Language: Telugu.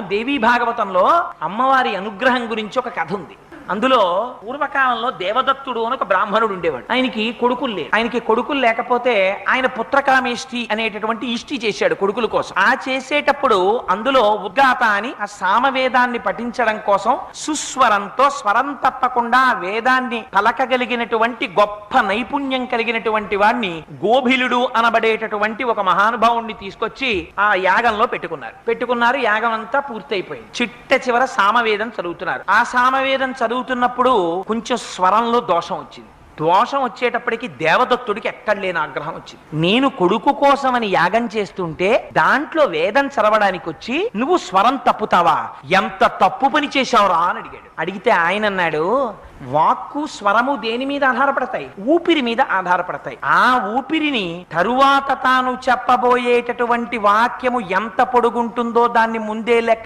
దేవీ భాగవతంలో అమ్మవారి అనుగ్రహం గురించి ఒక కథ ఉంది. అందులో పూర్వకాలంలో దేవదత్తుడు అని ఒక బ్రాహ్మణుడు ఉండేవాడు. ఆయనకి కొడుకులు లేరు. ఆయనకి కొడుకులు లేకపోతే ఆయన పుత్రకామేష్టి అనేటటువంటి ఇష్టి చేశాడు కొడుకుల కోసం. ఆ చేసేటప్పుడు అందులో ఉద్గాత అని ఆ సామవేదాన్ని పఠించడం కోసం సుస్వరంతో స్వరం తప్పకుండా వేదాన్ని పలకగలిగినటువంటి గొప్ప నైపుణ్యం కలిగినటువంటి వాడిని గోభిలుడు అనబడేటటువంటి ఒక మహానుభావుణ్ణి తీసుకొచ్చి ఆ యాగంలో పెట్టుకున్నారు. పెట్టుకున్నారు యాగం అంతా పూర్తయిపోయింది. చిట్ట చివర సామవేదం చదువుతున్నారు. ఆ సామవేదం చదువు చదువుతున్నప్పుడు కొంచెం స్వరంలో దోషం వచ్చింది. దోషం వచ్చేటప్పటికి దేవదత్తుడికి ఎక్కడ లేని ఆగ్రహం వచ్చింది. నేను కొడుకు కోసమని యాగం చేస్తుంటే దాంట్లో వేదం చదవడానికి వచ్చి నువ్వు స్వరం తప్పుతావా? ఎంత తప్పు పని చేశావురా అని అడిగాడు. అడిగితే ఆయన అన్నాడు వాక్కు స్వరము దేని మీద ఆధారపడతాయి? ఊపిరి మీద ఆధారపడతాయి. ఆ ఊపిరిని తరువాత తాను చెప్పబోయేటటువంటి వాక్యము ఎంత పొడుగుంటుందో దాన్ని ముందే లెక్క